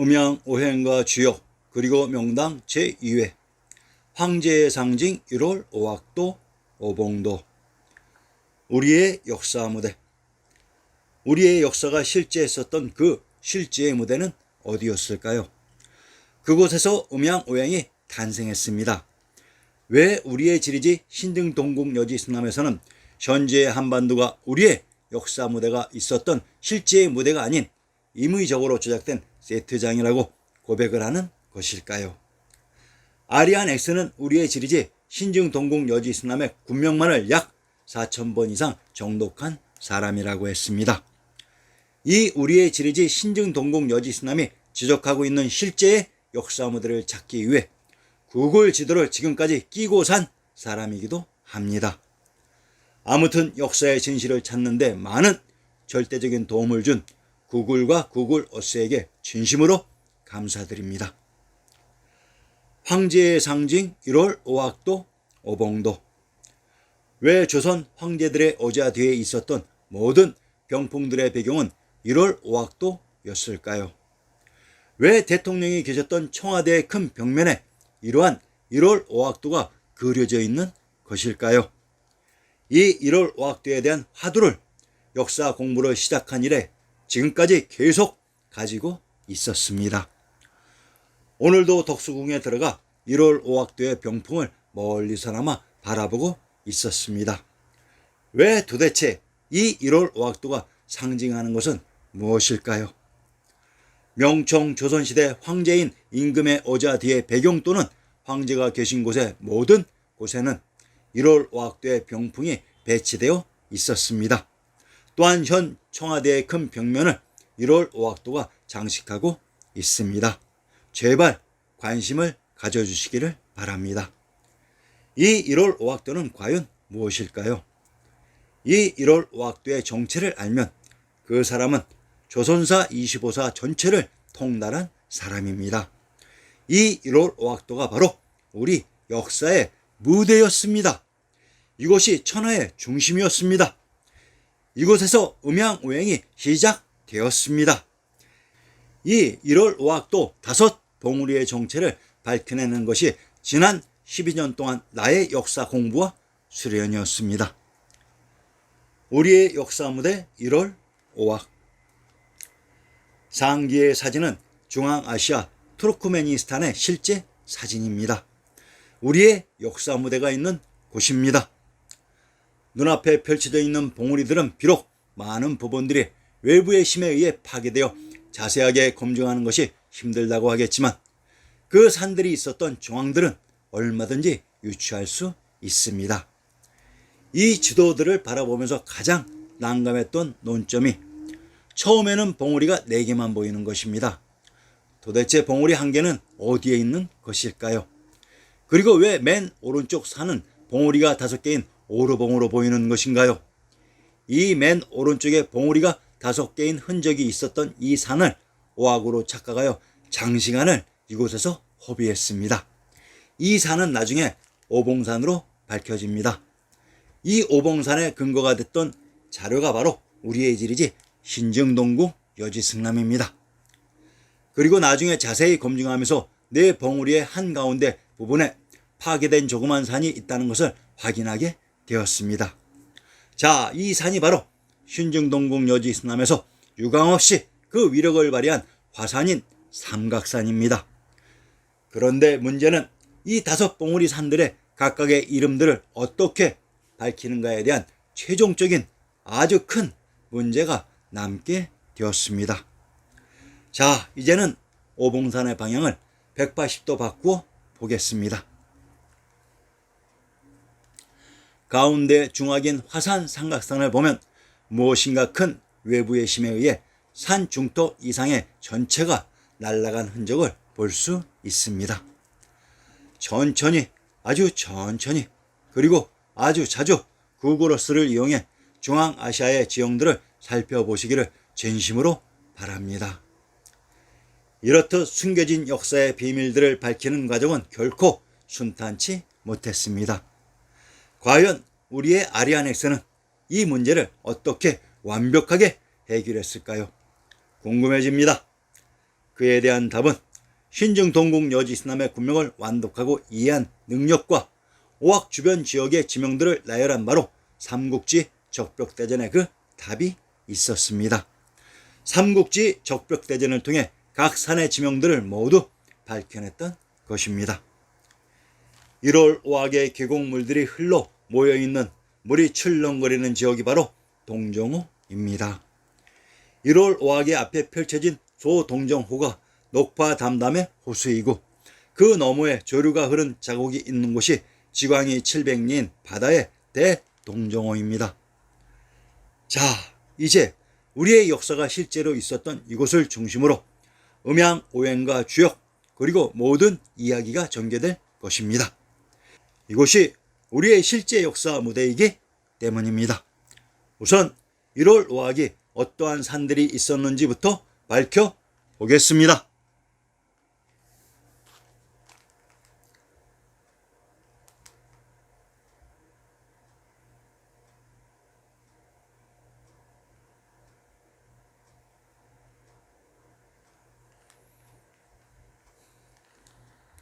음양 오행과 주요 그리고 명당 제2회 황제의 상징 1월 오학도 오봉도 우리의 역사 무대 우리의 역사가 실제 했었던 그 실제의 무대는 어디였을까요? 그곳에서 음양 오행이 탄생했습니다. 왜 우리의 지리지 신등 동국 여지 승남에서는 현재의 한반도가 우리의 역사 무대가 있었던 실제의 무대가 아닌 임의적으로 조작된 세트장이라고 고백을 하는 것일까요? 아리안 X는 우리의 지리지 신증 동국 여지 승남의 군명만을 약 4천 번 이상 정독한 사람이라고 했습니다. 이 우리의 지리지 신증 동국 여지 승남이 지적하고 있는 실제의 역사 무대를 찾기 위해 구글 지도를 지금까지 끼고 산 사람이기도 합니다. 아무튼 역사의 진실을 찾는데 많은 절대적인 도움을 준 구글과 구글 어스에게 진심으로 감사드립니다. 황제의 상징 1월 오학도 오봉도 왜 조선 황제들의 어자 뒤에 있었던 모든 병풍들의 배경은 1월 오학도였을까요? 왜 대통령이 계셨던 청와대의 큰 벽면에 이러한 1월 오학도가 그려져 있는 것일까요? 이 1월 오학도에 대한 화두를 역사 공부를 시작한 이래 지금까지 계속 가지고 있었습니다. 오늘도 덕수궁에 들어가 1월 오학도의 병풍을 멀리서나마 바라보고 있었습니다. 왜 도대체 이 1월 오학도가 상징하는 것은 무엇일까요? 명청 조선시대 황제인 임금의 어자 뒤에 배경 또는 황제가 계신 곳의 모든 곳에는 1월 오학도의 병풍이 배치되어 있었습니다. 또한 현 청와대의 큰 벽면을 1월 오학도가 장식하고 있습니다. 제발 관심을 가져주시기를 바랍니다. 이 1월 오학도는 과연 무엇일까요? 이 1월 오학도의 정체를 알면 그 사람은 조선사 25사 전체를 통달한 사람입니다. 이 1월 오학도가 바로 우리 역사의 무대였습니다. 이곳이 천하의 중심이었습니다. 이곳에서 음양 오행이 시작되었습니다. 이 1월 5학도 다섯 봉우리의 정체를 밝혀내는 것이 지난 12년 동안 나의 역사 공부와 수련이었습니다. 우리의 역사 무대 1월 5학 상기의 사진은 중앙아시아 투르크메니스탄의 실제 사진입니다. 우리의 역사 무대가 있는 곳입니다. 눈앞에 펼쳐져 있는 봉우리들은 비록 많은 부분들이 외부의 힘에 의해 파괴되어 자세하게 검증하는 것이 힘들다고 하겠지만 그 산들이 있었던 정황들은 얼마든지 유추할 수 있습니다. 이 지도들을 바라보면서 가장 난감했던 논점이 처음에는 봉우리가 4개만 보이는 것입니다. 도대체 봉우리 한 개는 어디에 있는 것일까요? 그리고 왜 맨 오른쪽 산은 봉우리가 다섯 개인 오르봉으로 보이는 것인가요? 이 맨 오른쪽에 봉우리가 다섯 개인 흔적이 있었던 이 산을 오악으로 착각하여 장시간을 이곳에서 허비했습니다. 이 산은 나중에 오봉산으로 밝혀집니다. 이 오봉산의 근거가 됐던 자료가 바로 우리의 지리지 신정동국 여지승남입니다. 그리고 나중에 자세히 검증하면서 내 봉우리의 한가운데 부분에 파괴된 조그만 산이 있다는 것을 확인하게 되었습니다. 자, 이 산이 바로 신증동국 여지승남에서 유감없이 그 위력을 발휘한 화산인 삼각산입니다. 그런데 문제는 이 다섯 봉우리 산들의 각각의 이름들을 어떻게 밝히는가에 대한 최종적인 아주 큰 문제가 남게 되었습니다. 자, 이제는 오봉산의 방향을 180도 바꾸어 보겠습니다. 가운데 중앙인 화산 삼각산을 보면 무엇인가 큰 외부의 힘에 의해 산 중턱 이상의 전체가 날아간 흔적을 볼 수 있습니다. 천천히 아주 천천히 그리고 아주 자주 구글어스를 이용해 중앙아시아의 지형들을 살펴보시기를 진심으로 바랍니다. 이렇듯 숨겨진 역사의 비밀들을 밝히는 과정은 결코 순탄치 못했습니다. 과연 우리의 아리아넥스는 이 문제를 어떻게 완벽하게 해결했을까요? 궁금해집니다. 그에 대한 답은 신증 동국 여지 이슬람의 군명을 완독하고 이해한 능력과 오학 주변 지역의 지명들을 나열한 바로 삼국지 적벽대전의 그 답이 있었습니다. 삼국지 적벽대전을 통해 각 산의 지명들을 모두 밝혀냈던 것입니다. 1월 5학의 계곡물들이 흘러 모여있는 물이 출렁거리는 지역이 바로 동정호입니다. 1월 5학의 앞에 펼쳐진 소동정호가 녹파 담담의 호수이고 그 너머에 조류가 흐른 자국이 있는 곳이 지광이 700리인 바다의 대동정호입니다. 자, 이제 우리의 역사가 실제로 있었던 이곳을 중심으로 음양 오행과 주역 그리고 모든 이야기가 전개될 것입니다. 이곳이 우리의 실제 역사 무대이기 때문입니다. 우선 1월 5학이 어떠한 산들이 있었는지부터 밝혀 보겠습니다.